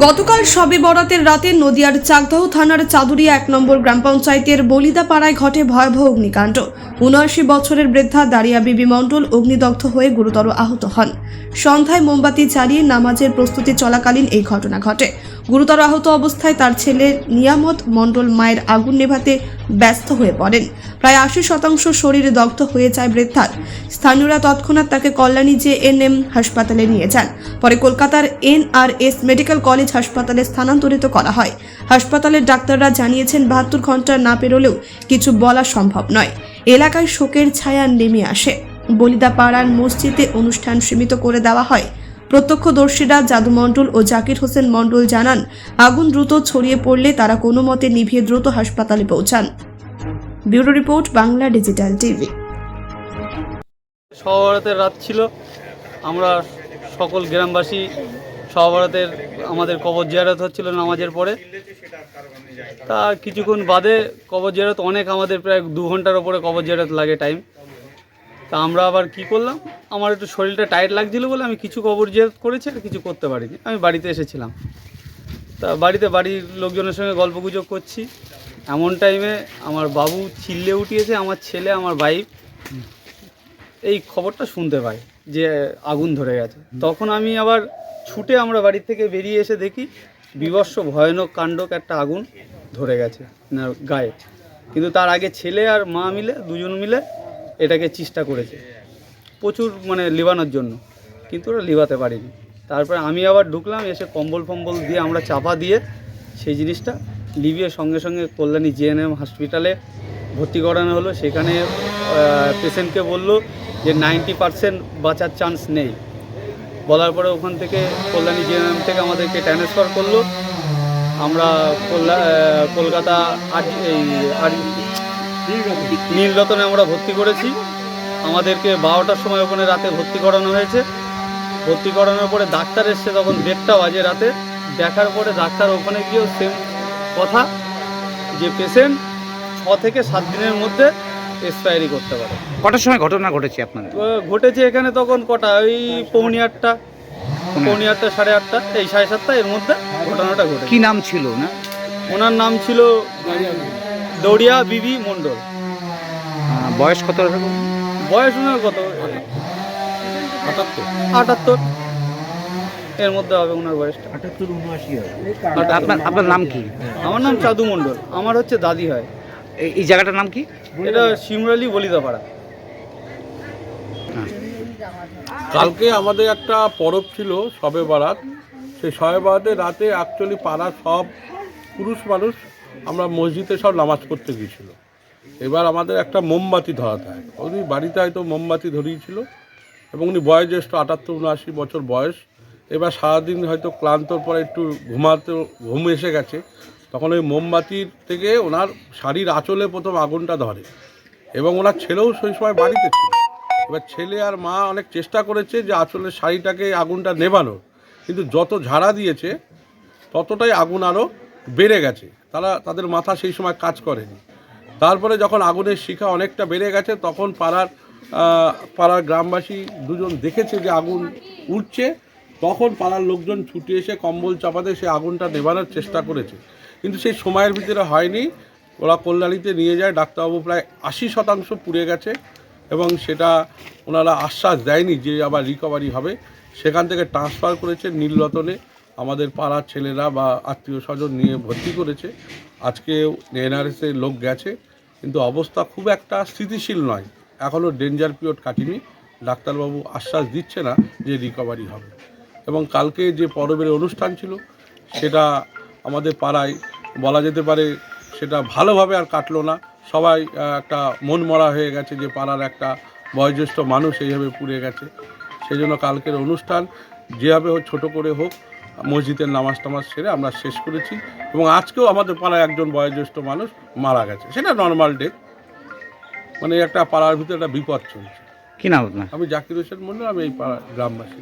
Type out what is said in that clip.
গতকাল শবে বরাতের রাতে নদিয়ার চাকদহ থানার চাদুরিয়া এক নম্বর গ্রাম পঞ্চায়েতের বলিদাপাড়ায় ঘটে ভয়াবহ অগ্নিকাণ্ড। উনআশি বছরের বৃদ্ধা দারিয়া বিবি মণ্ডল অগ্নিদগ্ধ হয়ে গুরুতর আহত হন। সন্ধ্যায় মোমবাতি চালিয়ে নামাজের প্রস্তুতি চলাকালীন এই ঘটনা ঘটে। গুরুতর আহত অবস্থায় তার ছেলে নিয়ামত মণ্ডল মায়ের আগুন নেভাতে ব্যস্ত হয়ে পড়েন। প্রায় আশি শতাংশ শরীরে দগ্ধ হয়ে যায় বৃদ্ধার। স্থানীয়রা তৎক্ষণাৎ তাকে কল্যাণী জে এন এম হাসপাতালে নিয়ে যান। পরে কলকাতার এনআরএস মেডিকেল কলেজ হাসপাতালে স্থানান্তরিত করা হয়। হাসপাতালের ডাক্তাররা জানিয়েছেন, বাহাত্তর ঘণ্টা না পেরোলেও কিছু বলা সম্ভব নয়। এলাকায় শোকের ছায়া নেমে আসে। বলিদা পাড়ার মসজিদে অনুষ্ঠান সীমিত করে দেওয়া হয়। প্রত্যক্ষদর্শীরা জাদু মণ্ডল ও জাকির হোসেন মণ্ডল জানান, আগুন দ্রুত ছড়িয়ে পড়লে তারা কোনো মতে নিভিয়ে দ্রুত হাসপাতালে পৌঁছান। Bureau report, Bangla digital TV. সহবরাতের রাত ছিল। আমরা সকল গ্রামবাসী সহবরাতের আমাদের কবর জিয়ারত হচ্ছিল নামাজের পরে। তা কিছুক্ষণ বাদে কবর জিয়ারত অনেক আমাদের প্রায় দু ঘণ্টার ওপরে কবর জিয়ারত লাগে টাইম তা আমরা আবার কি করলাম? আমার একটু শরীরটা টাইট লাগছিল বলে আমি কিছু কবর জিয়ারত করেছি আর কিছু করতে পারিনি। আমি বাড়িতে এসেছিলাম। তা বাড়িতে বাড়ির লোকজনের সঙ্গে গল্পগুজব করছি। এমন টাইমে আমার বাবু চিল্লে উঠিয়েছে, আমার ছেলে, আমার বাইক এই খবরটা শুনতে পাই যে আগুন ধরে গেছে। তখন আমি আবার ছুটে আমরা বাড়ি থেকে বেরিয়ে এসে দেখি বিবস্ব ভয়ানক কাণ্ডক একটা আগুন ধরে গেছে গায়ে। কিন্তু তার আগে ছেলে আর মা মিলে, দুজন মিলে এটাকে চেষ্টা করেছে। প্রচুর মানে লিবানোর জন্য, কিন্তু ওরা লিবাতে পারিনি। তারপরে আমি আবার ঢুকলাম, এসে কম্বল ফম্বল দিয়ে আমরা চাপা দিয়ে সেই জিনিসটা লিবিয়ে সঙ্গে সঙ্গে কল্যাণী জিএনএম হসপিটালে ভর্তি করানো হলো। সেখানে পেশেন্টকে বলল যে নাইনটি পার্সেন্ট বাঁচার চান্স নেই। বলার পরে ওখান থেকে কল্যাণী জিএনএম থেকে আমাদেরকে ট্রান্সফার করল। আমরা কলকাতা আর এই আর নীলরতনে আমরা ভর্তি করেছি। আমাদেরকে বারোটার সময় ওখানে রাতে ভর্তি করানো হয়েছে। ভর্তি করানোর পরে ডাক্তার এসছে তখন দেড়টা বাজে রাতে। দেখার পরে ডাক্তার ওখানে গিয়েও সেম কথা যে পেশেন্ট ছ থেকে সাত দিনের মধ্যে এক্সপায়ারি করতে পারে। কটার সময় ঘটনা ঘটেছে আপনাদের? তো ঘটেছে এখানে তখন কটা? ওই পৌনি আটটা। পৌনি আটটা সাড়ে আটটা এই সাড়ে সাতটা এর মধ্যে ঘটনাটা ঘটেছে। কি নাম ছিল না ওনার নাম ছিল দৌড়িয়া বিবি মণ্ডল। বয়স কত বয়স ওনার কত? আটাত্তর। এর মধ্যে হবে ওনার বয়সটা। আপনার আপনার নাম কি? আমার নাম চাদু মণ্ডল। আমার হচ্ছে দাদি হয়। এই- এই জায়গাটার নাম কি? এটা শিমরালি বলিদাপাড়া। কালকে আমাদের একটা পরব ছিল সবে বারাত। সেই সবে বারাতের রাতে অ্যাকচুয়ালি পাড়ার সব পুরুষ মানুষ আমরা মসজিদে সব নামাজ পড়তে গিয়েছিল। এবার আমাদের একটা মোমবাতি ধরাতে হয় উনি বাড়িতে হয়তো মোমবাতি ধরিয়েছিল এবং উনি বয়োজ্যেষ্ঠ আটাত্তর উনআশি বছর বয়স। এবার সারাদিন হয়তো ক্লান্তর পরে একটু ঘুমাতে, ঘুম এসে গেছে। তখন ওই মোমবাতির থেকে ওনার শাড়ির আঁচলে প্রথম আগুনটা ধরে এবং ওনার ছেলেও সেই সময় বাড়িতে ছিল। এবার ছেলে আর মা অনেক চেষ্টা করেছে যে আঁচলের শাড়িটাকে আগুনটা নেভানোর। কিন্তু যত ঝাড়া দিয়েছে, ততটাই আগুন আরও বেড়ে গেছে। তারা তাদের মাথা সেই সময় কাজ করেনি। তারপরে যখন আগুনের শিখা অনেকটা বেড়ে গেছে, তখন পাড়ার পাড়ার গ্রামবাসী দুজন দেখেছে যে আগুন উঠছে তখন পাড়ার লোকজন ছুটে এসে কম্বল চাপাতে সে আগুনটা নেভানোর চেষ্টা করেছে। কিন্তু সেই সময়ের ভিতরে হয়নি। ওরা কল্যাণীতে নিয়ে যায়। ডাক্তারবাবু প্রায় আশি শতাংশ পুড়ে গেছে এবং সেটা ওনারা আশ্বাস দেয়নি যে আবার রিকভারি হবে। সেখান থেকে ট্রান্সফার করেছে নীলরতনে। আমাদের পাড়ার ছেলেরা বা আত্মীয় স্বজন নিয়ে ভর্তি করেছে। আজকে এনআরএসের লোক গেছে, কিন্তু অবস্থা খুব একটা স্থিতিশীল নয়। এখনও ডেঞ্জার পিরিয়ড কাটিনি। ডাক্তারবাবু আশ্বাস দিচ্ছে না যে রিকভারি হবে। এবং কালকে যে পরবের অনুষ্ঠান ছিল, সেটা আমাদের পাড়ায় বলা যেতে পারে সেটা ভালোভাবে আর কাটলো না। সবাই একটা মন মরা হয়ে গেছে যে পাড়ার একটা বয়োজ্যেষ্ঠ মানুষ এইভাবে পুড়ে গেছে। সেই জন্য কালকের অনুষ্ঠান যেভাবে হোক, ছোটো করে হোক মসজিদের নামাজ টামাজ সেরে আমরা শেষ করেছি এবং আজকেও আমাদের পাড়ায় একজন বয়োজ্যেষ্ঠ মানুষ মারা গেছে। সেটা নর্মাল ডে মানে একটা পাড়ার ভিতরে একটা বিপদ চলছে। কি নাম আপনার? আমি জাকির হোসেন মন্ডল আমি এই পাড়া গ্রামবাসী।